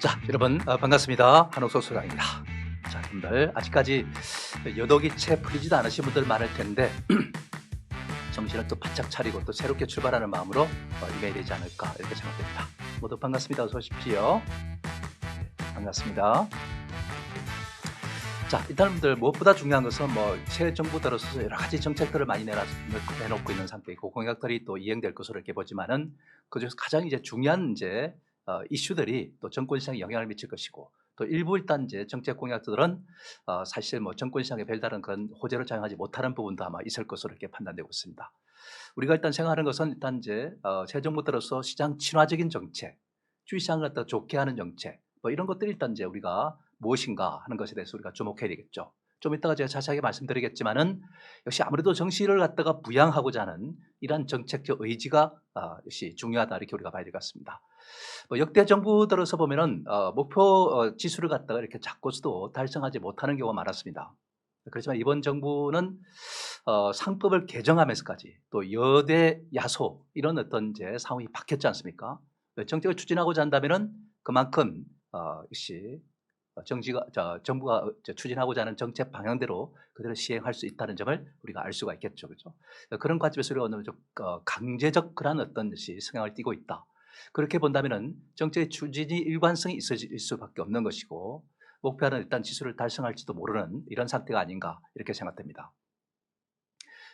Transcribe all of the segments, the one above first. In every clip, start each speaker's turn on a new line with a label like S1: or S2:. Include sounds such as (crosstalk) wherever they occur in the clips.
S1: 자, 여러분 어, 반갑습니다. 한옥소 소장입니다. 자, 여러분들 아직까지 여독이 채 풀리지도 않으신 분들 많을 텐데 (clears throat) 정신을 또 바짝 차리고 또 새롭게 출발하는 마음으로 어, 임해야 되지 않을까 이렇게 생각됩니다. 모두 반갑습니다. 어서 오십시오. 네, 반갑습니다. 자, 일단 여러분들 무엇보다 중요한 것은 뭐 새 정부 들어서서 여러 가지 정책들을 많이 내놔, 내놓고 있는 상태이고 공약들이 또 이행될 것으로 이렇게 보지만은 그중에서 가장 이제 중요한 이제 어, 이슈들이 또 정권 시장에 영향을 미칠 것이고 또 일부 일단 이제 정책 공약들은 어, 사실 뭐 정권 시장에 별다른 그런 호재를 작용하지 못하는 부분도 아마 있을 것으로 이렇게 판단되고 있습니다. 우리가 일단 생각하는 것은 일단 이제 어, 새 정부 들어서 시장 친화적인 정책, 주시장을 갖다 좋게 하는 정책, 뭐 이런 것들이 일단 이제 우리가 무엇인가 하는 것에 대해서 우리가 주목해야 되겠죠. 좀 이따가 제가 자세하게 말씀드리겠지만은 역시 아무래도 정시를 갖다가 부양하고자 하는 이러한 정책적 의지가 어, 역시 중요하다 이렇게 우리가 봐야 될 것 같습니다. 뭐 역대 정부 들어서 보면은 어, 목표 어, 지수를 갖다가 이렇게 잡고서도 달성하지 못하는 경우가 많았습니다. 그렇지만 이번 정부는 어, 상법을 개정하면서까지 또 여대 야소 이런 어떤 이제 상황이 바뀌었지 않습니까? 정책을 추진하고자 한다면은 그만큼 어, 역시 어, 정지가 저, 정부가 어, 저, 추진하고자 하는 정책 방향대로 그대로 시행할 수 있다는 점을 우리가 알 수가 있겠죠, 그렇죠? 그런 관점에서 우리가 어느 좀 어, 강제적 그런 어떤 것이 성향을 띠고 있다. 그렇게 본다면은 정책의 추진이 일관성이 있을 수밖에 없는 것이고 목표하는 일단 지수를 달성할지도 모르는 이런 상태가 아닌가 이렇게 생각됩니다.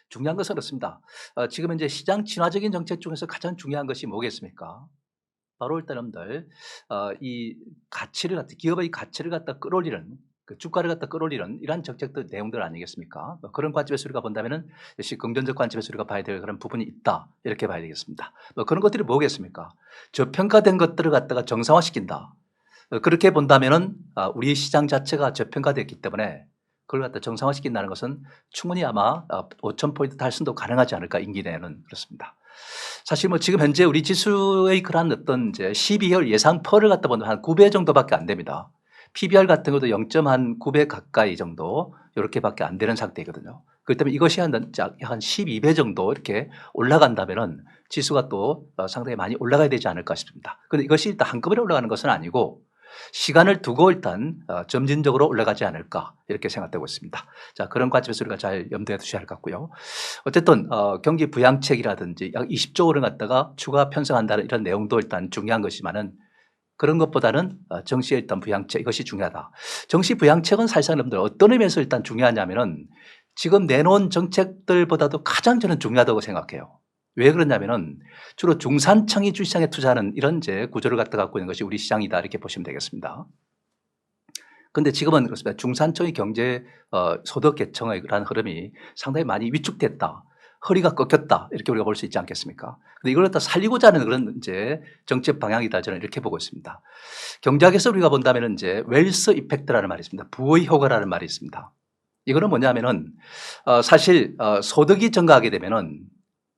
S1: 중요한 것은 그렇습니다. 어, 지금 현재 시장 친화적인 정책 중에서 가장 중요한 것이 뭐겠습니까? 바로 일단 여러분들 어, 이 가치를 갖다 기업의 가치를 갖다 끌어올리는 그 주가를 갖다 끌어올리는 이러한 정책들 내용들 아니겠습니까? 뭐 그런 관점에서 우리가 본다면은 역시 긍정적 관점에서 우리가 봐야 될 그런 부분이 있다 이렇게 봐야 되겠습니다. 뭐 그런 것들이 뭐겠습니까? 저평가된 것들을 갖다가 정상화시킨다. 어, 그렇게 본다면은 아, 우리 시장 자체가 저평가됐기 때문에 그걸 갖다 정상화시킨다는 것은 충분히 아마 5천 포인트 달성도 가능하지 않을까 임기 내에는 그렇습니다. 사실 뭐 지금 현재 우리 지수의 그런 어떤 이제 12월 예상 펄을 갖다 보면 한 9배 정도밖에 안 됩니다. PBR 같은 것도 0.9배 가까이 정도 이렇게밖에 안 되는 상태이거든요. 그렇기 때문에 이것이 한, 한 12배 정도 이렇게 올라간다면은 지수가 또 어, 상당히 많이 올라가야 되지 않을까 싶습니다. 그런데 이것이 일단 한꺼번에 올라가는 것은 아니고 시간을 두고 일단 어, 점진적으로 올라가지 않을까 이렇게 생각되고 있습니다. 자 그런 관점에서 우리가 잘 염두에 두셔야 할 것 같고요. 어쨌든 어, 경기 부양책이라든지 약 20조 원을 갖다가 추가 편성한다는 이런 내용도 일단 중요한 것이지만은 그런 것보다는 어, 정시의 일단 부양책 이것이 중요하다. 정시 부양책은 사실상 여러분들 어떤 의미에서 일단 중요하냐면은 지금 내놓은 정책들보다도 가장 저는 중요하다고 생각해요. 왜 그러냐면은 주로 중산층이 주시장에 투자하는 이런 이제 구조를 갖다 갖고 있는 것이 우리 시장이다 이렇게 보시면 되겠습니다. 근데 지금은 그렇습니다. 중산층의 경제 어, 소득 계층의 그런 흐름이 상당히 많이 위축됐다. 허리가 꺾였다. 이렇게 우리가 볼 수 있지 않겠습니까? 근데 이걸 갖다 살리고자 하는 그런 이제 정책 방향이다. 저는 이렇게 보고 있습니다. 경제학에서 우리가 본다면 이제 웰스 이펙트라는 말이 있습니다. 부의 효과라는 말이 있습니다. 이거는 뭐냐면은 어, 사실 어, 소득이 증가하게 되면은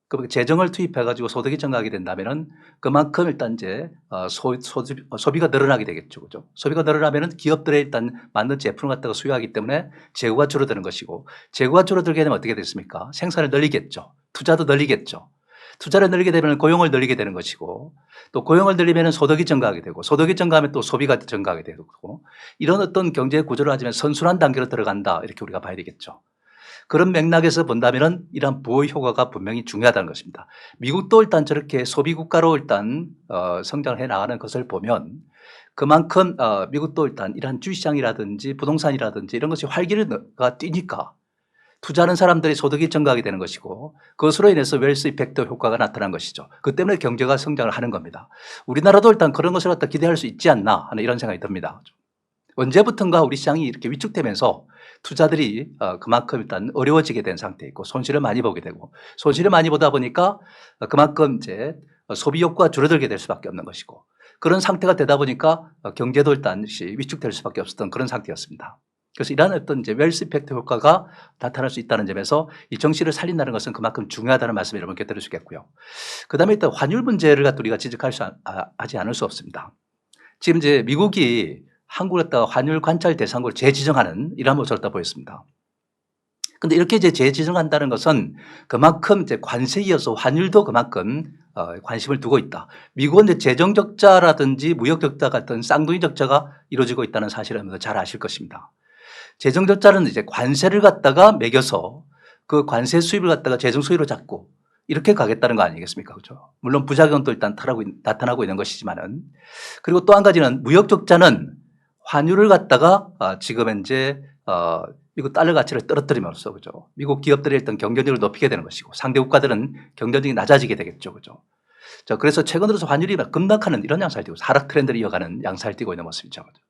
S1: 그 재정을 투입해가지고 소득이 증가하게 된다면은 그만큼 일단 이제 어, 소, 소, 소비가 늘어나게 되겠죠. 그죠? 소비가 늘어나면은 기업들의 일단 만든 제품을 갖다가 수요하기 때문에 재고가 줄어드는 것이고 재고가 줄어들게 되면 어떻게 됐습니까? 생산을 늘리겠죠. 투자도 늘리겠죠. 투자를 늘리게 되면 고용을 늘리게 되는 것이고 또 고용을 늘리면 소득이 증가하게 되고 소득이 증가하면 또 소비가 증가하게 되고 이런 어떤 경제 구조를 하지만 선순환 단계로 들어간다 이렇게 우리가 봐야 되겠죠. 그런 맥락에서 본다면은 이러한 부호 효과가 분명히 중요하다는 것입니다. 미국도 일단 저렇게 소비 국가로 일단 어, 성장을 해 나가는 것을 보면 그만큼 어, 미국도 일단 이러한 주시장이라든지 부동산이라든지 이런 것이 활기가 뛰니까 투자하는 사람들이 소득이 증가하게 되는 것이고 그것으로 인해서 웰스 이펙트 효과가 나타난 것이죠. 그 때문에 경제가 성장을 하는 겁니다. 우리나라도 일단 그런 것을 갖다 기대할 수 있지 않나 하는 이런 생각이 듭니다. 언제부턴가 우리 시장이 이렇게 위축되면서 투자들이 어, 그만큼 일단 어려워지게 된 상태이고 손실을 많이 보게 되고 손실을 많이 보다 보니까 그만큼 이제 소비 욕구가 줄어들게 될 수밖에 없는 것이고 그런 상태가 되다 보니까 경제도 일단 위축될 수밖에 없었던 그런 상태였습니다. 그래서 이러한 어떤 이제 웰스 이펙트 효과가 나타날 수 있다는 점에서 이 정시를 살린다는 것은 그만큼 중요하다는 말씀 을 여러분께 드려주겠고요. 그 다음에 일단 환율 문제를 우리가 지적할 수, 아, 하지 않을 수 없습니다. 지금 이제 미국이 한국을 갖다가 환율 관찰 대상국을 재지정하는 이러한 모습을 다 보였습니다. 근데 이렇게 이제 재지정한다는 것은 그만큼 이제 관세이어서 환율도 그만큼 어, 관심을 두고 있다. 미국은 이제 재정 적자라든지 무역 적자 같은 쌍둥이 적자가 이루어지고 있다는 사실을 잘 아실 것입니다. 재정 적자는 이제 관세를 갖다가 매겨서 그 관세 수입을 갖다가 재정 수입으로 잡고 이렇게 가겠다는 거 아니겠습니까? 그죠? 물론 부작용도 일단 있- 나타나고 있는 것이지만은 그리고 또 한 가지는 무역 적자는 환율을 갖다가 어, 지금 현재 어, 미국 달러 가치를 떨어뜨림으로써 그죠? 미국 기업들이 일단 경쟁력을 높이게 되는 것이고 상대 국가들은 경쟁력이 낮아지게 되겠죠. 그죠? 자, 그래서 최근 들어서 환율이 급락하는 이런 양상을 띠고 하락 트렌드를 이어가는 양상을 띠고 있는 모습이죠. 그죠?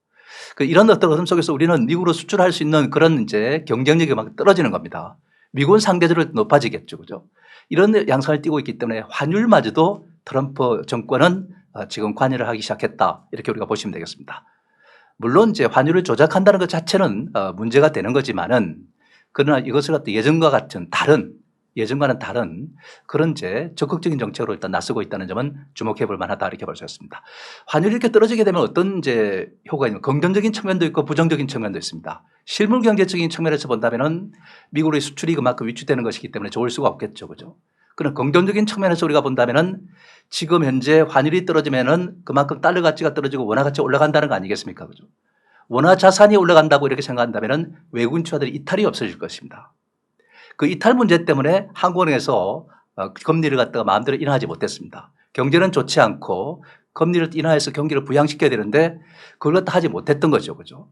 S1: 그 이런 어떤 흐름 속에서 우리는 미국으로 수출할 수 있는 그런 이제 경쟁력이 막 떨어지는 겁니다. 미국은 상대적으로 높아지겠죠. 그죠? 이런 양상을 띠고 있기 때문에 환율마저도 트럼프 정권은 어, 지금 관여를 하기 시작했다. 이렇게 우리가 보시면 되겠습니다. 물론 이제 환율을 조작한다는 것 자체는 어, 문제가 되는 거지만은 그러나 이것을 갖다 예전과 같은 다른 예전과는 다른 그런 이제 적극적인 정책으로 일단 나서고 있다는 점은 주목해 볼 만하다 이렇게 볼 수 있습니다. 환율이 이렇게 떨어지게 되면 어떤 이제 효과가 있는 긍정적인 측면도 있고 부정적인 측면도 있습니다. 실물 경제적인 측면에서 본다면은 미국의 수출이 그만큼 위축되는 것이기 때문에 좋을 수가 없겠죠. 그죠? 그런 긍정적인 측면에서 우리가 본다면은 지금 현재 환율이 떨어지면은 그만큼 달러 가치가 떨어지고 원화 가치가 올라간다는 거 아니겠습니까? 그죠? 원화 자산이 올라간다고 이렇게 생각한다면은 외국인 투자들이 이탈이 없어질 것입니다. 그 이탈 문제 때문에 한국은행에서 어, 금리를 갖다가 마음대로 인하하지 못했습니다. 경제는 좋지 않고 금리를 인하해서 경기를 부양시켜야 되는데 그걸 갖다 하지 못했던 거죠. 그죠?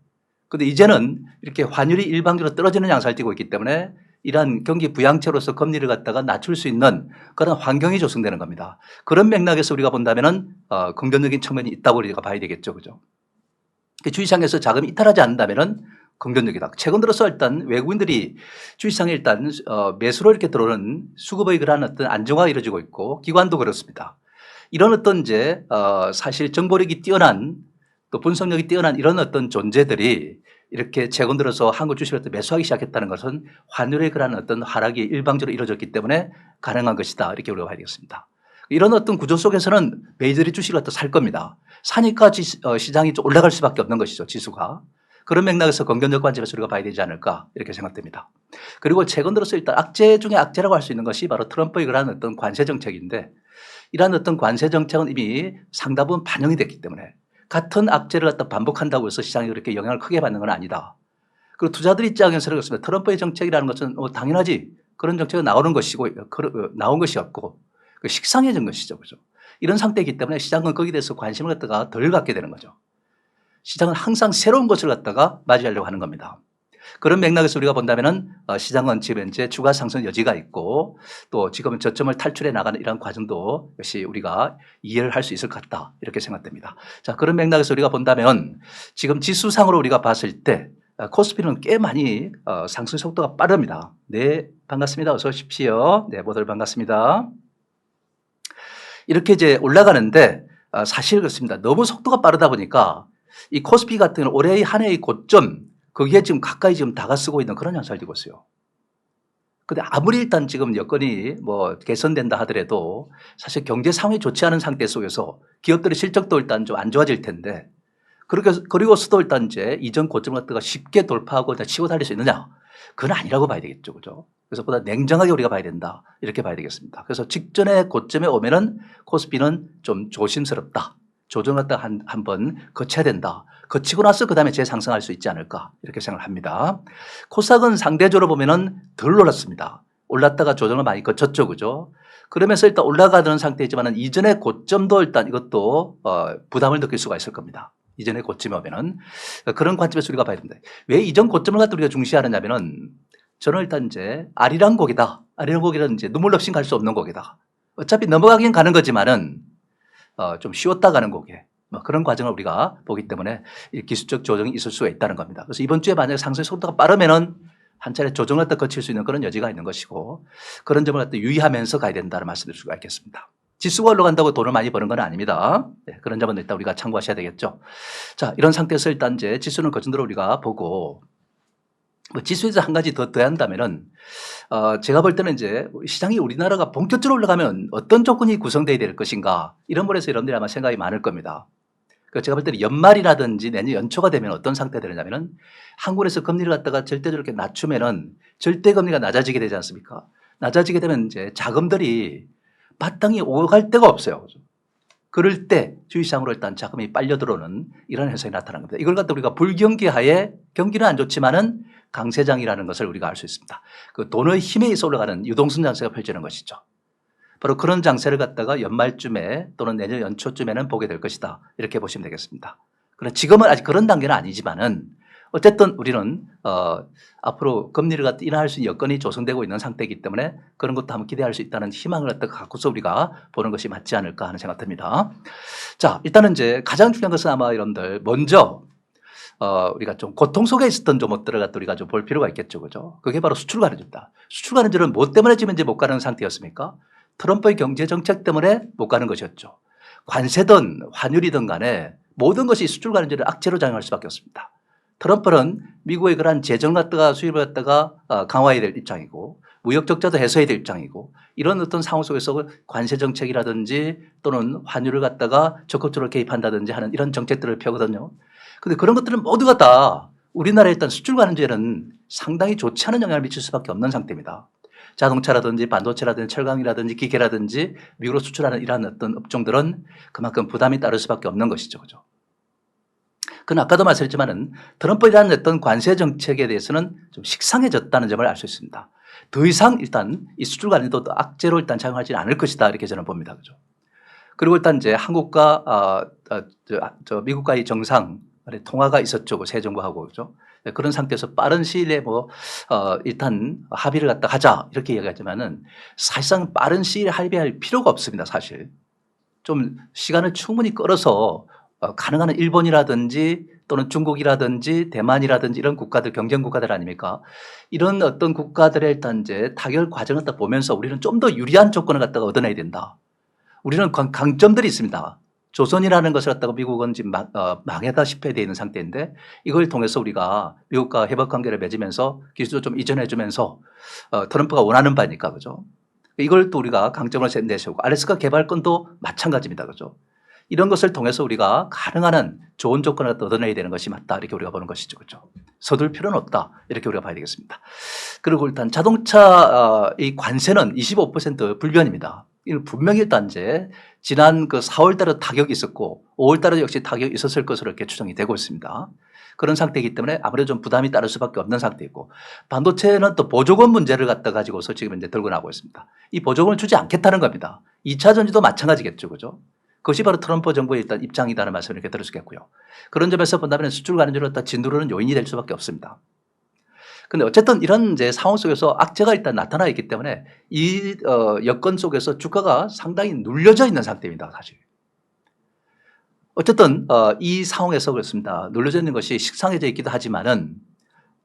S1: 근데 이제는 이렇게 환율이 일방적으로 떨어지는 양상을 띠고 있기 때문에 이러한 경기 부양체로서 금리를 갖다가 낮출 수 있는 그런 환경이 조성되는 겁니다. 그런 맥락에서 우리가 본다면은 어, 긍정적인 측면이 있다고 우리가 봐야 되겠죠. 그죠? 그 주식시장에서 자금이 이탈하지 않는다면은 긍정적이다. 최근 들어서 일단 외국인들이 주식시장에 일단 어, 매수로 이렇게 들어오는 수급의 그러한 어떤 안정화가 이루어지고 있고 기관도 그렇습니다. 이런 어떤 이제 어, 사실 정보력이 뛰어난 또 분석력이 뛰어난 이런 어떤 존재들이 이렇게 최근 들어서 한국 주식을 또 매수하기 시작했다는 것은 환율의 그러한 어떤 하락이 일방적으로 이루어졌기 때문에 가능한 것이다. 이렇게 우리가 봐야 되겠습니다. 이런 어떤 구조 속에서는 메이저리 주식을 또살 겁니다. 사니까 지- 어, 시장이 좀 올라갈 수밖에 없는 것이죠. 지수가. 그런 맥락에서 긍정적 관점에서 우리가 봐야 되지 않을까 이렇게 생각됩니다. 그리고 최근 들어서 일단 악재 중에 악재라고 할 수 있는 것이 바로 트럼프의 그러한 어떤 관세 정책인데 이러한 어떤 관세 정책은 이미 상당 부분 반영이 됐기 때문에 같은 악재를 갖다 반복한다고 해서 시장이 그렇게 영향을 크게 받는 건 아니다. 그리고 투자들 입장에서는 그렇습니다. 트럼프의 정책이라는 것은 어, 당연하지 그런 정책이 나오는 것이고 어, 나온 것이었고 그 식상해진 것이죠. 그죠? 이런 상태이기 때문에 시장은 거기에 대해서 관심을 갖다가 덜 갖게 되는 거죠. 시장은 항상 새로운 것을 갖다가 맞이하려고 하는 겁니다. 그런 맥락에서 우리가 본다면은 어, 시장은 지금 현재 추가 상승 여지가 있고 또 지금은 저점을 탈출해 나가는 이런 과정도 역시 우리가 이해를 할 수 있을 것 같다 이렇게 생각됩니다. 자 그런 맥락에서 우리가 본다면 지금 지수상으로 우리가 봤을 때 어, 코스피는 꽤 많이 어, 상승 속도가 빠릅니다. 네 반갑습니다. 어서 오십시오. 네 모두 반갑습니다. 이렇게 이제 올라가는데 어, 사실 그렇습니다. 너무 속도가 빠르다 보니까 이 코스피 같은 경우는 올해 한 해의 고점 거기에 지금 가까이 지금 다가서고 있는 그런 현상을 띠고 있어요. 근데 아무리 일단 지금 여건이 뭐 개선된다 하더라도 사실 경제 상황이 좋지 않은 상태 속에서 기업들의 실적도 일단 좀 안 좋아질 텐데 그렇게 그리고서도 일단 이제 이전 고점을 갖다가 쉽게 돌파하고 일단 치고 달릴 수 있느냐? 그건 아니라고 봐야 되겠죠. 그죠? 그래서 보다 냉정하게 우리가 봐야 된다. 이렇게 봐야 되겠습니다. 그래서 직전에 고점에 오면은 코스피는 좀 조심스럽다. 조정을 갖다 한, 한번 거쳐야 된다. 거치고 나서 그 다음에 재상승할 수 있지 않을까. 이렇게 생각을 합니다. 코스닥은 상대적으로 보면은 덜 올랐습니다. 올랐다가 조정을 많이 거쳤죠. 그죠? 그러면서 일단 올라가는 상태이지만은 이전의 고점도 일단 이것도 어, 부담을 느낄 수가 있을 겁니다. 이전의 고점에 오면은 그런 관점에서 우리가 봐야 됩니다. 왜 이전 고점을 갖다 우리가 중시하느냐면은 저는 일단 이제 아리랑 곡이다. 아리랑 곡이라는 이제 눈물 없이 갈 수 없는 곡이다. 어차피 넘어가긴 가는 거지만은 어, 좀 쉬웠다 가는 곡에 뭐 그런 과정을 우리가 보기 때문에 이 기술적 조정이 있을 수가 있다는 겁니다. 그래서 이번 주에 만약에 상승 속도가 빠르면은 한 차례 조정을 갖다 거칠 수 있는 그런 여지가 있는 것이고 그런 점을 갖다 유의하면서 가야 된다는 말씀드릴 수가 있겠습니다. 지수가 올라간다고 돈을 많이 버는 건 아닙니다. 네, 그런 점은 일단 우리가 참고하셔야 되겠죠. 자, 이런 상태에서 일단 이제 지수는 거진대로 우리가 보고 뭐 지수에서 한 가지 더 더 한다면은 어, 제가 볼 때는 이제 시장이 우리나라가 본격적으로 올라가면 어떤 조건이 구성돼야 될 것인가 이런 부분에서 여러분들이 아마 생각이 많을 겁니다. 그 제가 볼 때는 연말이라든지 내년 연초가 되면 어떤 상태가 되느냐면은 한국에서 금리를 갖다가 절대적으로 이렇게 낮추면은 절대 금리가 낮아지게 되지 않습니까? 낮아지게 되면 이제 자금들이 마땅히 오갈 데가 없어요. 그럴 때 주식시장으로 일단 자금이 빨려 들어오는 이런 현상이 나타난 겁니다. 이걸 갖다 우리가 불경기하에 경기는 안 좋지만은 강세장이라는 것을 우리가 알 수 있습니다. 그 돈의 힘에 의해서 올라가는 유동성 장세가 펼치는 것이죠. 바로 그런 장세를 갖다가 연말쯤에 또는 내년 연초쯤에는 보게 될 것이다. 이렇게 보시면 되겠습니다. 그러나 지금은 아직 그런 단계는 아니지만은 어쨌든 우리는 어, 앞으로 금리를 갖다 인하할 수 있는 여건이 조성되고 있는 상태이기 때문에 그런 것도 한번 기대할 수 있다는 희망을 갖다가 갖고서 우리가 보는 것이 맞지 않을까 하는 생각 듭니다. 자, 일단은 이제 가장 중요한 것은 아마 여러분들 먼저 어, 우리가 좀 고통 속에 있었던 좀 것들을 갖다 우리가 좀 볼 필요가 있겠죠. 그죠? 그게 바로 수출 가는입니다. 수출 가는지는 뭐 때문에 지금 이제 못 가는 상태였습니까? 트럼프의 경제 정책 때문에 못 가는 것이었죠. 관세든 환율이든 간에 모든 것이 수출 가는지를 악재로 작용할 수밖에 없습니다. 트럼프는 미국의 그러한 재정 갖다가 수입을 갖다가 어, 강화해야 될 입장이고 무역 적자도 해소해야 될 입장이고 이런 어떤 상황 속에서 관세 정책이라든지 또는 환율을 갖다가 적극적으로 개입한다든지 하는 이런 정책들을 펴거든요. 근데 그런 것들은 모두가 다 우리나라에 일단 수출 가는지에는 상당히 좋지 않은 영향을 미칠 수밖에 없는 상태입니다. 자동차라든지 반도체라든지 철강이라든지 기계라든지 미국으로 수출하는 이러한 어떤 업종들은 그만큼 부담이 따를 수밖에 없는 것이죠. 그죠? 그건 아까도 말씀했지만은 트럼프라는 어떤 관세 정책에 대해서는 좀 식상해졌다는 점을 알 수 있습니다. 더 이상 일단 이 수출 관련도 악재로 일단 작용하지는 않을 것이다 이렇게 저는 봅니다. 그죠? 그리고 일단 이제 한국과 어, 어, 저, 저 미국과의 정상 통화가 있었죠. 새 정부하고 그죠? 네, 그런 상태에서 빠른 시일 내에 뭐 어, 일단 합의를 갖다 하자 이렇게 이야기하지만은 사실상 빠른 시일에 합의할 필요가 없습니다. 사실 좀 시간을 충분히 끌어서 어, 가능한 한 일본이라든지 또는 중국이라든지 대만이라든지 이런 국가들 경쟁 국가들 아닙니까? 이런 어떤 국가들의 일단 이제 타결 과정을 딱 보면서 우리는 좀 더 유리한 조건을 갖다가 얻어내야 된다. 우리는 강- 강점들이 있습니다. 조선이라는 것을 갖다가 미국은 지금 망, 어, 망했다시피 되어 있는 상태인데 이걸 통해서 우리가 미국과 협업 관계를 맺으면서 기술도 좀 이전해 주면서 어, 트럼프가 원하는 바니까 그죠. 이걸 또 우리가 강점을 내세우고 알래스카 개발권도 마찬가지입니다. 그죠. 이런 것을 통해서 우리가 가능한 한 좋은 조건을 얻어내야 되는 것이 맞다. 이렇게 우리가 보는 것이죠. 그죠. 서둘 필요는 없다. 이렇게 우리가 봐야 되겠습니다. 그리고 일단 자동차 어, 이 관세는 25% 불변입니다. 분명히 일단 이제 지난 그 4월 달에 타격이 있었고 5월 달에 역시 타격이 있었을 것으로 이렇게 추정이 되고 있습니다. 그런 상태이기 때문에 아무래도 좀 부담이 따를 수밖에 없는 상태이고 반도체는 또 보조금 문제를 갖다 가지고서 지금 이제 들고 나오고 있습니다. 이 보조금을 주지 않겠다는 겁니다. 2차 전지도 마찬가지겠죠. 그죠? 그것이 바로 트럼프 정부의 일단 입장이다는 말씀을 이렇게 들을 수 있겠고요. 그런 점에서 본다면 수출 가는지로 다 진두르는 요인이 될 수밖에 없습니다. 근데 어쨌든 이런 이제 상황 속에서 악재가 일단 나타나 있기 때문에 이 어, 여건 속에서 주가가 상당히 눌려져 있는 상태입니다, 사실. 어쨌든 어, 이 상황에서 그렇습니다. 눌려져 있는 것이 식상해져 있기도 하지만은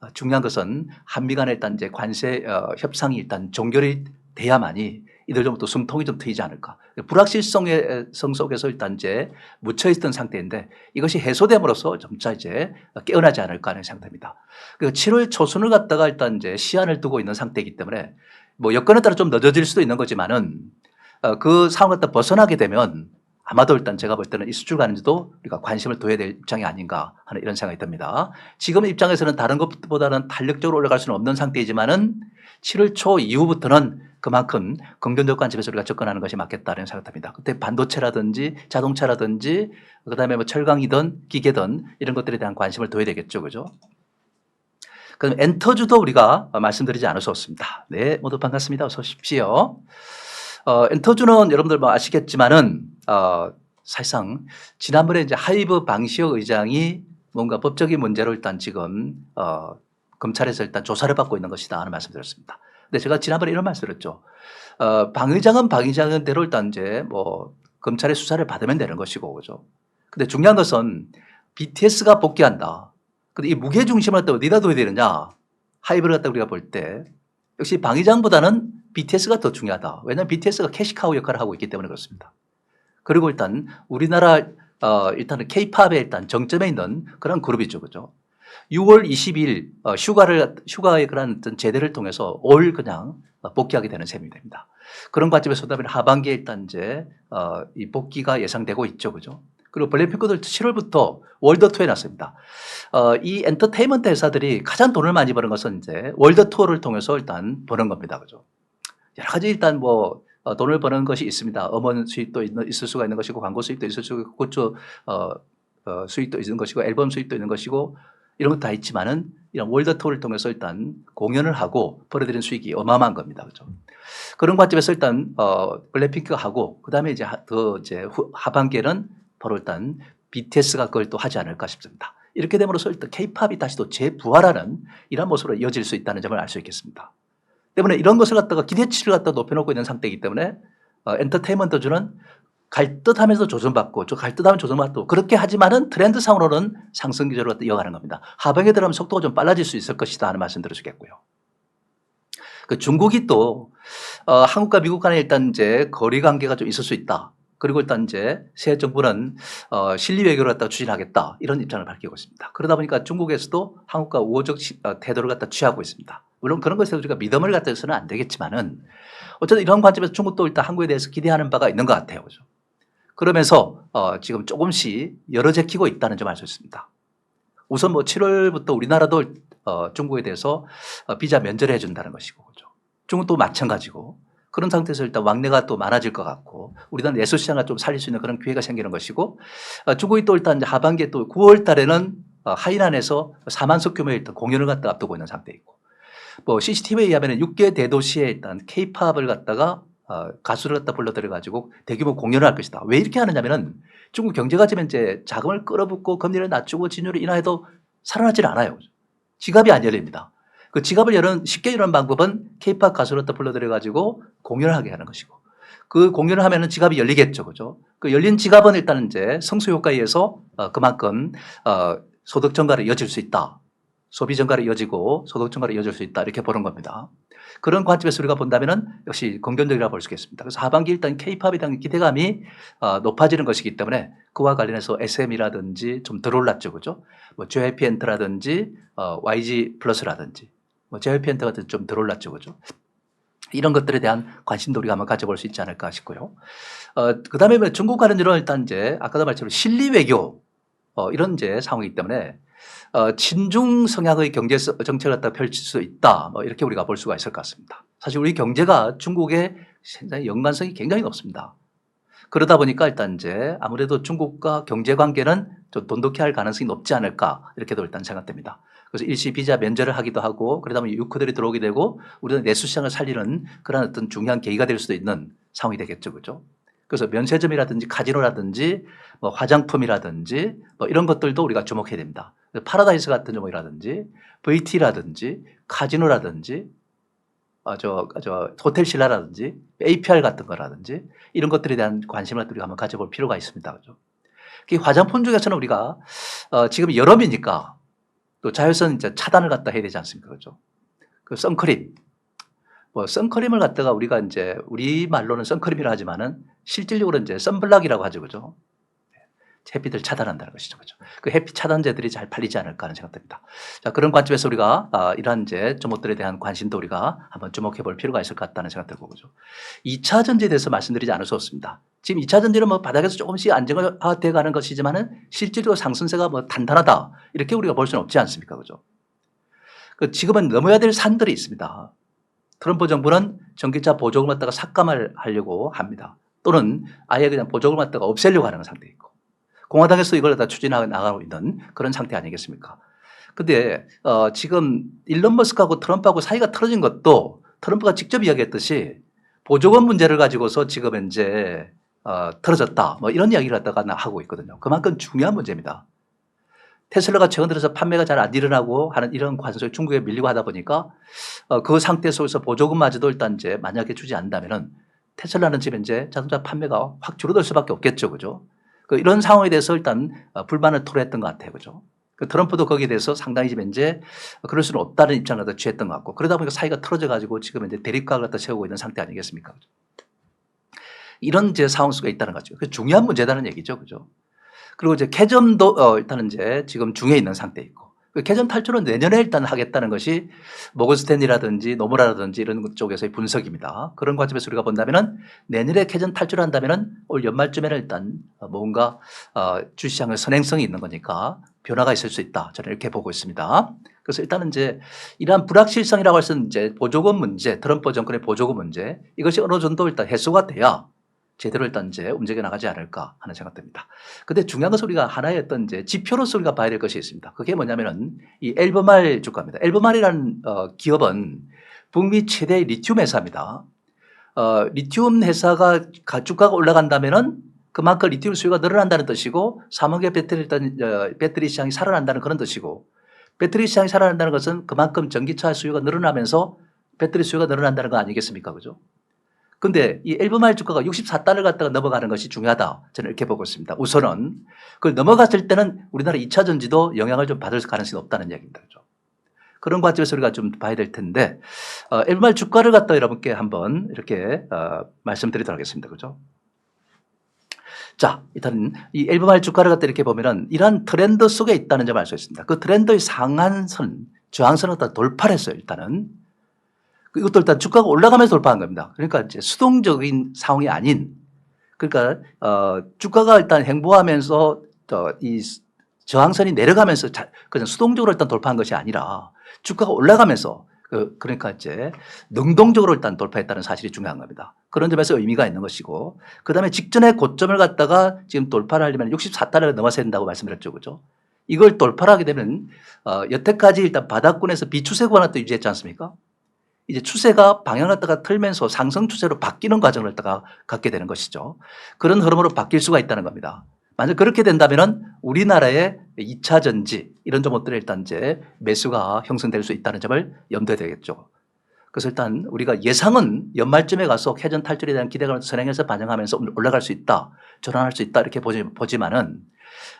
S1: 어, 중요한 것은 한미 간의 일단 이제 관세 어, 협상이 일단 종결이 돼야만이 이들 좀 또 숨통이 좀 트이지 않을까. 불확실성의 성 속에서 일단 이제 묻혀 있던 상태인데 이것이 해소됨으로써 점차 이제 깨어나지 않을까 하는 상태입니다. 그 7월 초순을 갖다가 일단 이제 시한을 두고 있는 상태이기 때문에 뭐 여건에 따라 좀 늦어질 수도 있는 거지만은 어, 그 상황을 갖다 벗어나게 되면 아마도 일단 제가 볼 때는 이 수출 가는지도 우리가 관심을 둬야 될 입장이 아닌가 하는 이런 생각이 듭니다. 지금 입장에서는 다른 것보다는 탄력적으로 올라갈 수는 없는 상태이지만은 7월 초 이후부터는 그만큼 긍정적 관점에서 우리가 접근하는 것이 맞겠다는 생각합니다. 그때 반도체라든지 자동차라든지 그다음에 뭐 철강이든 기계든 이런 것들에 대한 관심을 둬야 되겠죠, 그죠? 그럼 엔터주도 우리가 말씀드리지 않을 수 없습니다. 네, 모두 반갑습니다. 어서 오십시오. 어, 엔터주는 여러분들 뭐 아시겠지만은 어, 사실상 지난번에 이제 하이브 방시혁 의장이 뭔가 법적인 문제로 일단 지금 어, 검찰에서 일단 조사를 받고 있는 것이다 하는 말씀드렸습니다. 근데 제가 지난번에 이런 말씀 드렸죠. 어, 방 의장은 방 의장은 대로 일단 이제 뭐 검찰의 수사를 받으면 되는 것이고 그죠. 근데 중요한 것은 BTS가 복귀한다. 근데 이 무게 중심을 갖다 어디다 둬야 되느냐? 하이브를 갖다 우리가 볼 때 역시 방 의장보다는 BTS가 더 중요하다. 왜냐하면 BTS가 캐시카우 역할을 하고 있기 때문에 그렇습니다. 그리고 일단 우리나라 어, 일단은 K-팝에 일단 정점에 있는 그런 그룹이죠, 그죠? 6월 20일 어, 휴가를 휴가의 그런 어떤 제대를 통해서 올 그냥 어, 복귀하게 되는 셈이 됩니다. 그런 관점에서 보면 하반기에 일단 이제 어, 이 복귀가 예상되고 있죠, 그죠? 그리고 블랙핑크도 7월부터 월드 투어에 났습니다. 어, 이 엔터테인먼트 회사들이 가장 돈을 많이 버는 것은 이제 월드 투어를 통해서 일단 버는 겁니다, 그죠? 여러 가지 일단 뭐 어, 돈을 버는 것이 있습니다. 음원 있는, 있을 수가 있는 것이고 광고 수입도 있을 수 있고 굿즈 어, 어, 수입도 있는 것이고 앨범 수입도 있는 것이고 이런 것 다 있지만은 이런 월드 투어를 통해서 일단 공연을 하고 벌어들이는 수익이 어마어마한 겁니다. 그죠? 그런 관점에서 일단 어, 블랙핑크가 하고 그 다음에 이제 하, 더 이제 후, 하반기에는 바로 일단 BTS가 그걸 또 하지 않을까 싶습니다. 이렇게 됨으로써 일단 K-팝이 다시 또 재부활하는 이런 모습으로 이어질 수 있다는 점을 알 수 있겠습니다. 때문에 이런 것을 갖다가 기대치를 갖다 높여놓고 있는 상태이기 때문에 어, 엔터테인먼트주는 갈 듯하면서 조정받고 저갈 듯하면 조정받고 그렇게 하지만은 트렌드상으로는 상승 기조로 이어가는 겁니다. 하반기에 들어가면 속도가 좀 빨라질 수 있을 것이다 하는 말씀 드려주겠고요. 그 중국이 또 어, 한국과 미국 간에 일단 이제 거리 관계가 좀 있을 수 있다. 그리고 일단 이제 새 정부는 어, 실리 외교를 갖다 추진하겠다 이런 입장을 밝히고 있습니다. 그러다 보니까 중국에서도 한국과 우호적 시- 어, 태도를 갖다 취하고 있습니다. 물론 그런 것에 우리가 믿음을 갖다 해서는 안 되겠지만은 어쨌든 이런 관점에서 중국도 일단 한국에 대해서 기대하는 바가 있는 것 같아요. 그죠? 그러면서 어, 지금 조금씩 열어제키고 있다는 점 알 수 있습니다. 우선 뭐 7월부터 우리나라도 어, 중국에 대해서 어, 비자 면제를 해준다는 것이고, 그죠? 중국도 마찬가지고 그런 상태에서 일단 왕래가 또 많아질 것 같고 우리나라 내수 시장을 좀 살릴 수 있는 그런 기회가 생기는 것이고 어, 중국이 또 일단 하반기에 또 9월 달에는 어, 하이난에서 4만석 규모의 일단 공연을 갖다 앞두고 있는 상태 있고 뭐 CCTV에 의하면 6개 대도시에 일단 K-팝을 갖다가 어, 가수를 갖다 불러들여 가지고 대규모 공연을 할 것이다. 왜 이렇게 하느냐면은 중국 경제가 지금 이제 자금을 끌어붓고 금리를 낮추고 진율을 인하해도 살아나질 않아요. 지갑이 안 열립니다. 그 지갑을 여는 쉽게 여는 방법은 K-팝 가수를 갖다 불러들여 가지고 공연을 하게 하는 것이고 그 공연을 하면은 지갑이 열리겠죠, 그죠? 그 열린 지갑은 일단 이제 성수 효과에 의해서 어, 그만큼 어, 소득 증가로 이어질 수 있다. 소비 증가로 이어지고 소득 증가로 이어질 수 있다. 이렇게 보는 겁니다. 그런 관점에서 우리가 본다면은 역시 긍정적이라고 볼 수 있겠습니다. 그래서 하반기 일단 K-팝에 대한 기대감이 어, 높아지는 것이기 때문에 그와 관련해서 SM이라든지 좀 덜 올랐죠, 그죠? 뭐 JYP 엔터라든지 어, YG 플러스라든지 뭐 JYP 엔터 같은 좀 덜 올랐죠, 그죠? 이런 것들에 대한 관심도 우리가 한번 가져볼 수 있지 않을까 싶고요. 어, 그 다음에 뭐 중국 관련주로 일단 이제 아까도 말처럼 실리 외교 어, 이런 이제 상황이기 때문에 어, 친중 성향의 경제 서- 정책을 갖다 펼칠 수 있다. 뭐 이렇게 우리가 볼 수가 있을 것 같습니다. 사실 우리 경제가 굉장히 연관성이 굉장히 높습니다. 그러다 보니까 일단 이제 아무래도 중국과 경제 관계는 좀 돈독히 할 가능성이 높지 않을까 이렇게도 일단 생각됩니다. 그래서 일시 비자 면제를 하기도 하고 그러다 보니 유크들이 들어오게 되고 우리는 내수 시장을 살리는 그런 어떤 중요한 계기가 될 수도 있는 상황이 되겠죠, 그죠? 그래서 면세점이라든지 카지노라든지 뭐 화장품이라든지 뭐 이런 것들도 우리가 주목해야 됩니다. 파라다이스 같은 종목이라든지 VT라든지 카지노라든지 아, 저, 저 호텔 신라라든지 APR 같은 거라든지 이런 것들에 대한 관심을 우리가 한번 가져볼 필요가 있습니다. 그죠? 그 화장품 중에서는 우리가 어, 지금 여름이니까 또 자외선 이제 차단을 갖다 해야 되지 않습니까? 그죠? 그 선크림. 뭐 선크림을 갖다가 우리가 이제 우리 말로는 선크림이라 하지만은 실질적으로 이제 선블락이라고 하죠. 그죠? 햇빛을 차단한다는 것이죠. 그죠? 그 햇빛 차단제들이 잘 팔리지 않을까 하는 생각됩니다. 자, 그런 관점에서 우리가 아, 이러한 이제 종목들에 대한 관심도 우리가 한번 주목해 볼 필요가 있을 것 같다는 생각 들고 그죠. 2차 전지에 대해서 말씀드리지 않을 수 없습니다. 지금 2차 전지는 뭐 바닥에서 조금씩 안정화돼 가는 것이지만은 실질적으로 상승세가 뭐 단단하다. 이렇게 우리가 볼 수는 없지 않습니까? 그죠? 그 지금은 넘어야 될 산들이 있습니다. 트럼프 정부는 전기차 보조금을 갖다가 삭감을 하려고 합니다. 또는 아예 그냥 보조금을 갖다가 없애려고 하는 상태 있고 공화당에서 이걸 다 추진하고 나가고 있는 그런 상태 아니겠습니까? 근데 어, 지금 일론 머스크하고 트럼프하고 사이가 틀어진 것도 트럼프가 직접 이야기했듯이 보조금 문제를 가지고서 지금 이제 어, 틀어졌다 뭐 이런 이야기를 갖다가 나 하고 있거든요. 그만큼 중요한 문제입니다. 테슬라가 최근 들어서 판매가 잘 안 일어나고 하는 이런 관성이 중국에 밀리고 하다 보니까 어, 그 상태 속에서 보조금마저도 일단 이제 만약에 주지 않는다면은 테슬라는 지금 이제 자동차 판매가 확 줄어들 수밖에 없겠죠, 그죠? 그 이런 상황에 대해서 일단 어, 불만을 토로했던 것 같아요, 그죠? 그 트럼프도 거기에 대해서 상당히 지금 이제 그럴 수는 없다는 입장을 취했던 것 같고 그러다 보니까 사이가 틀어져 가지고 지금 이제 대립각을 갖다 세우고 있는 상태 아니겠습니까? 그죠? 이런 이제 상황 수가 있다는 거죠. 그 중요한 문제다는 얘기죠, 그죠? 그리고 이제 캐점도 어, 일단은 이제 지금 중에 있는 상태 있고 그 개전 탈출은 내년에 일단 하겠다는 것이 모건스탠리라든지 노무라라든지 이런 쪽에서의 분석입니다. 그런 관점에서 우리가 본다면은 내년에 개전 탈출한다면은 올 연말쯤에는 일단 뭔가 어, 주시장의 선행성이 있는 거니까 변화가 있을 수 있다. 저는 이렇게 보고 있습니다. 그래서 일단은 이제 이러한 불확실성이라고 할수 있는 이제 보조금 문제, 트럼프 정권의 보조금 문제 이것이 어느 정도 일단 해소가 돼야 제대로 일단 이제 움직여 나가지 않을까 하는 생각됩니다. 근데 중요한 것은 우리가 하나의 어떤 이제 지표로서 우리가 봐야 될 것이 있습니다. 그게 뭐냐면은 이 엘버말 주가입니다. 엘버말이라는 어, 기업은 북미 최대 리튬 회사입니다. 어, 리튬 회사가 가- 주가가 올라간다면은 그만큼 리튬 수요가 늘어난다는 뜻이고 사막의 배터리 일단 어, 배터리 시장이 살아난다는 그런 뜻이고 배터리 시장이 살아난다는 것은 그만큼 전기차 수요가 늘어나면서 배터리 수요가 늘어난다는 거 아니겠습니까? 그죠? 근데 이 엘브마일 주가가 64달러 갔다가 넘어가는 것이 중요하다. 저는 이렇게 보고 있습니다. 우선은 그걸 넘어갔을 때는 우리나라 2차 전지도 영향을 좀 받을 가능성이 없다는 얘기입니다. 그죠? 그런 관점에서 우리가 좀 봐야 될 텐데 어, 엘브마일 주가를 갖다 여러분께 한번 이렇게 어, 말씀드리도록 하겠습니다. 그죠? 자, 일단 이 엘브마일 주가를 갖다 이렇게 보면은 이러한 트렌드 속에 있다는 점을 알 수 있습니다. 그 트렌드의 상한선, 저항선을 갖다 돌파를 했어요. 일단은. 그 이것도 일단 주가가 올라가면서 돌파한 겁니다. 그러니까 이제 수동적인 상황이 아닌 그러니까 어 주가가 일단 행보하면서 저이 저항선이 내려가면서 자, 그냥 수동적으로 일단 돌파한 것이 아니라 주가가 올라가면서 그 그러니까 이제 능동적으로 일단 돌파했다는 사실이 중요한 겁니다. 그런 점에서 의미가 있는 것이고 그 다음에 직전에 고점을 갖다가 지금 돌파를 하려면 64달러를 넘어서야 된다고 말씀드렸죠. 그죠? 이걸 돌파를 하게 되면 어 여태까지 일단 바닥권에서 비추세 구간을 또 유지했지 않습니까? 이제 추세가 방향을 갖다가 틀면서 상승 추세로 바뀌는 과정을 갖다가 갖게 되는 것이죠. 그런 흐름으로 바뀔 수가 있다는 겁니다. 만약 그렇게 된다면은 우리나라의 2차 전지 이런 종목들에 일단 이제 매수가 형성될 수 있다는 점을 염두에 되겠죠. 그래서 일단 우리가 예상은 연말쯤에 가서 캐전 탈출에 대한 기대감을 선행해서 반영하면서 올라갈 수 있다, 전환할 수 있다 이렇게 보지, 보지만은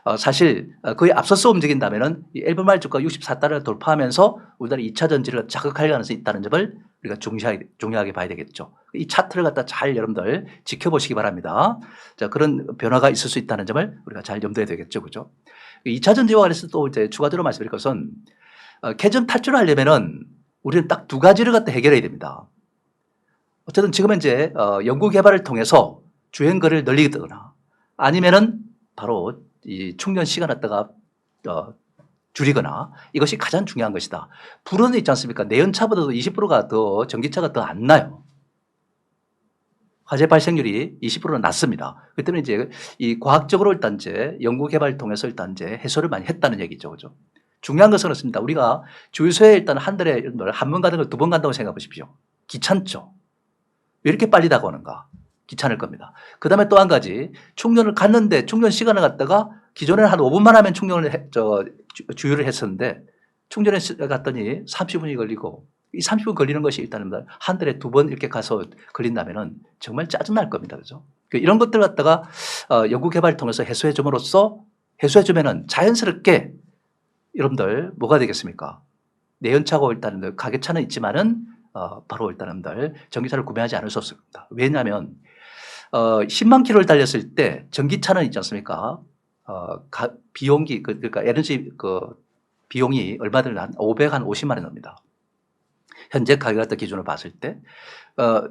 S1: 어, 사실 어, 거의 앞서서 움직인다면은 이 엘브말 주가 64달러를 돌파하면서 우리나라 2차 전지를 자극할 가능성이 있다는 점을 우리가 중시하게, 중요하게 봐야 되겠죠. 이 차트를 갖다 잘 여러분들 지켜보시기 바랍니다. 자, 그런 변화가 있을 수 있다는 점을 우리가 잘 염두에 되겠죠. 그죠? 2차 전지와 관해서 또 이제 추가적으로 말씀드릴 것은 어, 캐전 탈출을 하려면은 우리는 딱 두 가지를 갖다 해결해야 됩니다. 어쨌든 지금은 이제 어, 연구 개발을 통해서 주행거리를 늘리거나 아니면은 바로 이 충전 시간을 갖다가 어, 줄이거나 이것이 가장 중요한 것이다. 불은 있지 않습니까? 내연차보다도 20%가 더 전기차가 더 안 나요. 화재 발생률이 20%는 낮습니다. 그렇기 때문에 이제 이 과학적으로 일단 이제 연구 개발을 통해서 일단 이제 해소를 많이 했다는 얘기죠. 그죠? 중요한 것은 그렇습니다. 우리가 주유소에 일단 한 달에 한 번 가는 걸 두 번 간다고 생각해 보십시오. 귀찮죠? 왜 이렇게 빨리 다가오는가? 귀찮을 겁니다. 그 다음에 또 한 가지 충전을 갔는데 충전 시간을 갖다가 기존에는 한 5분만 하면 충전을 해, 저, 주- 주유를 했었는데 충전에 시- 갔더니 30분이 걸리고 이 30분 걸리는 것이 일단은 뭐한 달에 두 번 이렇게 가서 걸린다면은 정말 짜증날 겁니다. 그죠? 그 이런 것들 갖다가 어, 연구 개발을 통해서 해소해 줌으로써 해소해 주면은 자연스럽게 여러분들 뭐가 되겠습니까? 내연차고 일단은 가계차는 있지만은 어, 바로 일단은 전기차를 구매하지 않을 수 없습니다. 왜냐하면 어, 10만 킬로를 달렸을 때 전기차는 있지 않습니까? 어, 가, 비용이 그, 그러니까 에너지 그 비용이 얼마 들나 한 500, 한 50만 원 납니다. 현재 가격 같은 기준으로 봤을 때 어,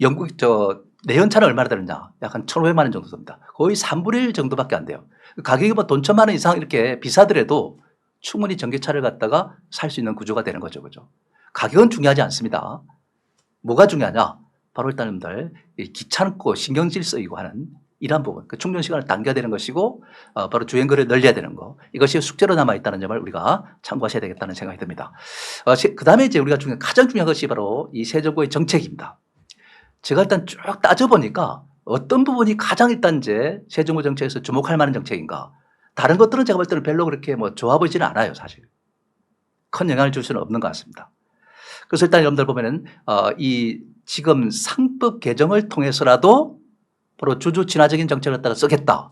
S1: 영국 저 내연차는 얼마나 되느냐? 약간 1,500만 원 정도 됩니다. 거의 3분의 1 정도밖에 안 돼요. 가격이 뭐 돈 천만 원 이상 이렇게 비싸더라도 충분히 전기차를 갖다가 살 수 있는 구조가 되는 거죠. 그죠? 가격은 중요하지 않습니다. 뭐가 중요하냐? 바로 일단들 귀찮고 신경질 쓰이고 하는 이러한 부분, 그 충전 시간을 당겨야 되는 것이고 어, 바로 주행 거리를 늘려야 되는 거 이것이 숙제로 남아 있다는 점을 우리가 참고하셔야 되겠다는 생각이 듭니다. 어, 그 다음에 이제 우리가 중요 가장 중요한 것이 바로 이새 정부의 정책입니다. 제가 일단 쭉 따져 보니까 어떤 부분이 가장 일단 이제 새 정부 정책에서 주목할 만한 정책인가? 다른 것들은 제가 볼 때는 별로 그렇게 뭐 좋아 보이지는 않아요, 사실. 큰 영향을 줄 수는 없는 것 같습니다. 그래서 일단 여러분들 보면은 어, 이 지금 상법 개정을 통해서라도 바로 주주 친화적인 정책을 갖다가 쓰겠다.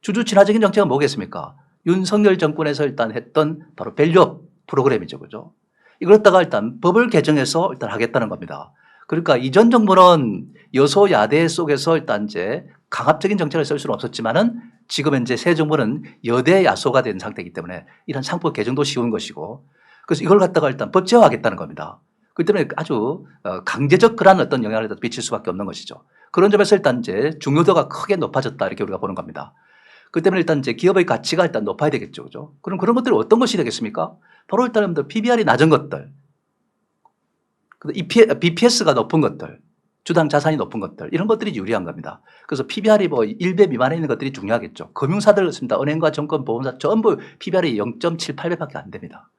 S1: 주주 친화적인 정책은 뭐겠습니까? 윤석열 정권에서 일단 했던 바로 밸류업 프로그램이죠. 그죠? 이걸 갖다가 일단 법을 개정해서 일단 하겠다는 겁니다. 그러니까 이전 정부는 여소야대 속에서 일단 이제 강압적인 정책을 쓸 수는 없었지만은 지금 현재 새 정부는 여대 야소가 된 상태이기 때문에 이런 상법 개정도 쉬운 것이고 그래서 이걸 갖다가 일단 법제화하겠다는 겁니다. 그렇기 때문에 아주 어, 강제적 그런 어떤 영향을 미칠 수밖에 없는 것이죠. 그런 점에서 일단 이제 중요도가 크게 높아졌다 이렇게 우리가 보는 겁니다. 그 때문에 일단 이제 기업의 가치가 일단 높아야 되겠죠. 그죠? 그럼 그런 것들이 어떤 것이 되겠습니까? 바로 일단 PBR이 낮은 것들, BPS가 높은 것들, 주당 자산이 높은 것들, 이런 것들이 유리한 겁니다. 그래서 PBR이 뭐 1배 미만에 있는 것들이 중요하겠죠. 금융사들 그렇습니다. 은행과 정권, 보험사 전부 PBR이 0.78배밖에 안 됩니다.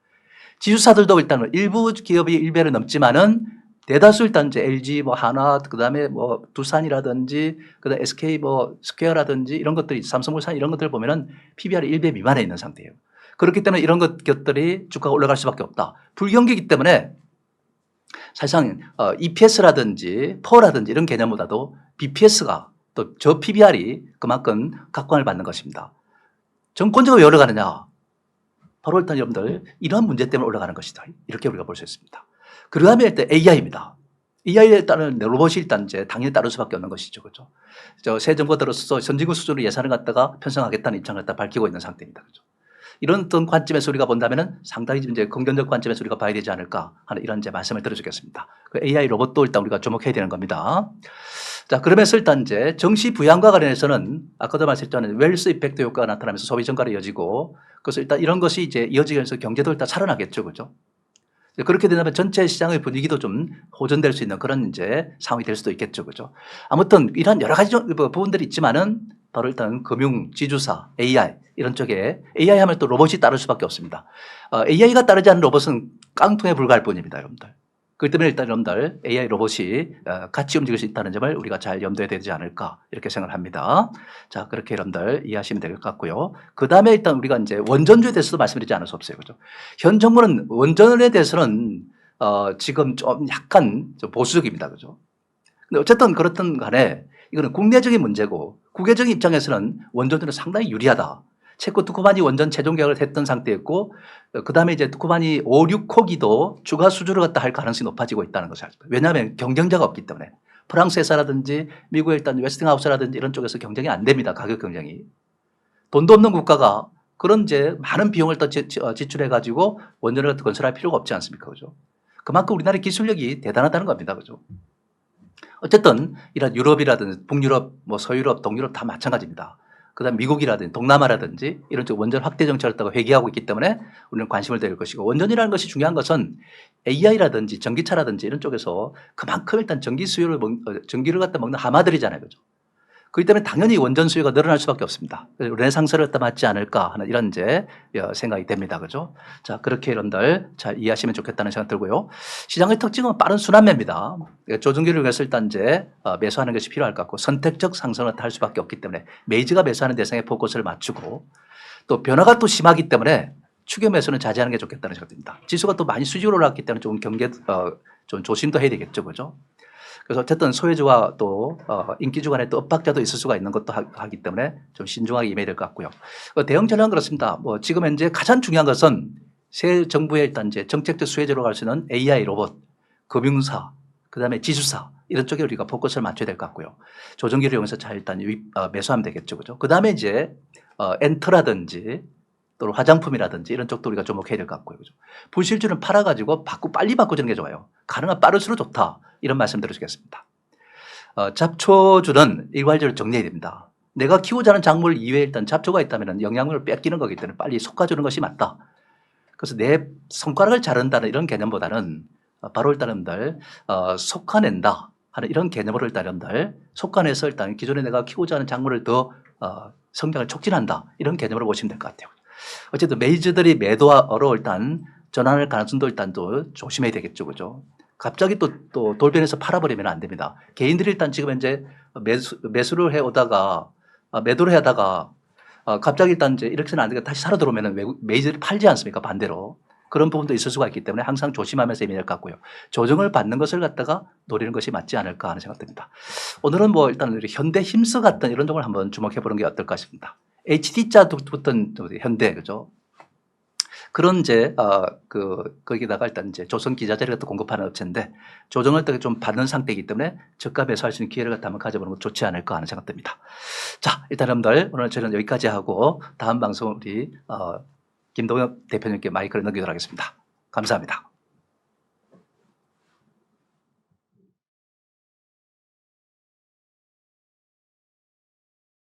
S1: 지주사들도 일단은 일부 기업이 1배를 넘지만은 대다수 일단 이제 LG 뭐 하나 그다음에 뭐 두산이라든지 그다음 SK 뭐 스퀘어라든지 이런 것들이 삼성물산 이런 것들 을 보면은 PBR이 1배 미만에 있는 상태예요. 그렇기 때문에 이런 것- 것들이 주가가 올라갈 수밖에 없다. 불경기이기 때문에 사실상 어, EPS라든지 퍼라든지 이런 개념보다도 BPS가 또 저 PBR이 그만큼 각광을 받는 것입니다. 정권적으로 왜 올라가느냐? 바로 일단 여러분들 이러한 문제 때문에 올라가는 것이다. 이렇게 우리가 볼 수 있습니다. 그 다음에 일단 AI입니다. AI에 따른 로봇이 일단 이제 당연히 따를 수밖에 없는 것이죠. 그죠? 저 새 정부가 들어서 선진국 수준으로 예산을 갖다가 편성하겠다는 입장을 갖다 밝히고 있는 상태입니다. 그죠? 이런 어떤 관점에서 우리가 본다면은 상당히 이제 긍정적 관점에서 우리가 봐야 되지 않을까 하는 이런 이제 말씀을 드려주겠습니다. 그 AI 로봇도 일단 우리가 주목해야 되는 겁니다. 자, 그러면서 일단 이제 정시 부양과 관련해서는 아까도 말씀드렸잖아요. 웰스 이펙트 효과가 나타나면서 소비 증가로 이어지고 그래서 일단 이런 것이 이제 이어지면서 경제도 일단 살아나겠죠. 그죠? 그렇게 된다면 전체 시장의 분위기도 좀 호전될 수 있는 그런 이제 상황이 될 수도 있겠죠. 그죠? 아무튼 이런 여러 가지 좀뭐 부분들이 있지만은 바로 일단 금융, 지주사, AI 이런 쪽에 AI 하면 또 로봇이 따를 수밖에 없습니다. 어, AI가 따르지 않는 로봇은 깡통에 불과할 뿐입니다, 여러분들. 그렇기 때문에 일단 여러분들 AI 로봇이 어, 같이 움직일 수 있다는 점을 우리가 잘 염두에 되지 않을까 이렇게 생각을 합니다. 자, 그렇게 여러분들 이해하시면 될 것 같고요. 그 다음에 일단 우리가 이제 원전주에 대해서도 말씀드리지 않을 수 없어요. 그죠? 현 정부는 원전에 대해서는 어, 지금 좀 약간 좀 보수적입니다. 그죠? 근데 어쨌든 그렇든 간에 이거는 국내적인 문제고 국외적인 입장에서는 원전들은 상당히 유리하다. 체코 투쿠바니 원전 최종 계약을 했던 상태였고 그 다음에 이제 투쿠바니 5, 6호기도 추가 수주를 갖다 할 가능성이 높아지고 있다는 것을 알죠. 왜냐하면 경쟁자가 없기 때문에 프랑스 회사라든지 미국의 일단 웨스팅하우스라든지 이런 쪽에서 경쟁이 안 됩니다. 가격 경쟁이. 돈도 없는 국가가 그런 이제 많은 비용을 더 지- 어, 지출해 가지고 원전을 갖다 건설할 필요가 없지 않습니까? 그죠? 그만큼 우리나라의 기술력이 대단하다는 겁니다. 그죠? 어쨌든 이런 유럽이라든지 북유럽, 뭐 서유럽, 동유럽 다 마찬가지입니다. 그다음 미국이라든지 동남아라든지 이런 쪽 원전 확대 정책을 했다고 회귀하고 있기 때문에 우리는 관심을 드릴 것이고 원전이라는 것이 중요한 것은 AI라든지 전기차라든지 이런 쪽에서 그만큼 일단 전기 수요를 먹, 어, 전기를 갖다 먹는 하마들이잖아요, 그죠? 그렇기 때문에 당연히 원전 수요가 늘어날 수밖에 없습니다. 그래서 레네상스를 갖다 맞지 않을까 하는 이런 이제 어, 생각이 됩니다, 그죠? 자 그렇게 여러분들 잘 이해하시면 좋겠다는 생각 들고요. 시장의 특징은 빠른 순환매입니다. 조정기를 위해서 일단 이제 어, 매수하는 것이 필요할 것 같고 선택적 상승을 할 수밖에 없기 때문에 메이즈가 매수하는 대상에 포커스를 맞추고 또 변화가 또 심하기 때문에 추계 매수는 자제하는 게 좋겠다는 생각입니다. 지수가 또 많이 수직으로 올라갔기 때문에 좀 경계 어, 좀 조심도 해야 되겠죠, 그죠? 그래서 어쨌든 소외주와 또 어, 인기주 간에 또 엇박자도 있을 수가 있는 것도 하, 하기 때문에 좀 신중하게 임해야 될 것 같고요. 어, 대형 전략은 그렇습니다. 뭐 지금 현재 가장 중요한 것은 새 정부의 일단 이제 정책적 수혜주로 갈 수 있는 AI 로봇, 금융사, 그다음에 지주사 이런 쪽에 우리가 포커스를 맞춰야 될 것 같고요. 조정기를 이용해서 잘 일단 유입, 어, 매수하면 되겠죠, 그죠? 그다음에 이제 어, 엔터라든지 또 화장품이라든지 이런 쪽도 우리가 주목해야 될 것 같고요, 그죠? 불실주는 팔아가지고 바꾸 빨리 바꾸는 게 좋아요. 가능한 빠를수록 좋다 이런 말씀 드리겠습니다. 어, 잡초주는 일괄적으로 정리해야 됩니다. 내가 키우자 하는 작물 이외에 일단 잡초가 있다면 영양분을 뺏기는 거기 때문에 빨리 솎아주는 것이 맞다. 그래서 내 손가락을 자른다는 이런 개념보다는 어, 바로 일단들 어, 솎아낸다 하는 이런 개념으로 일단들 솎아내서 일단 기존에 내가 키우자 하는 작물을 더 어, 성장을 촉진한다 이런 개념으로 보시면 될 것 같아요. 어쨌든 메이저들이 매도하러 일단 전환할 가능성도 일단 또 조심해야 되겠죠, 그죠? 갑자기 또, 또 돌변해서 팔아버리면 안 됩니다. 개인들이 일단 지금 현재 매수, 매수를 해 오다가 아, 매도를 하다가 어, 갑자기 일단 이제 이렇게는 안 되고 다시 살아 들어오면 외국 메이저들이 팔지 않습니까? 반대로. 그런 부분도 있을 수가 있기 때문에 항상 조심하면서 될것 같고요. 조정을 받는 것을 갖다가 노리는 것이 맞지 않을까 하는 생각 듭니다. 오늘은 뭐 일단 현대 힘스 같은 이런 쪽을 한번 주목해 보는 게 어떨까 싶습니다. HD자 붙은 현대, 그죠? 그런 이제 어, 그 거기다가 일단 이제 조선 기자재를 갖다 공급하는 업체인데 조정을 또좀 받는 상태이기 때문에 저가 매수할 수 있는 기회를 갖다 한번 가져보는 것도 좋지 않을까 하는 생각됩니다. 자, 일단 여러분들 오늘 저는 여기까지 하고 다음 방송 우리 어, 김동엽 대표님께 마이크를 넘기도록 하겠습니다. 감사합니다.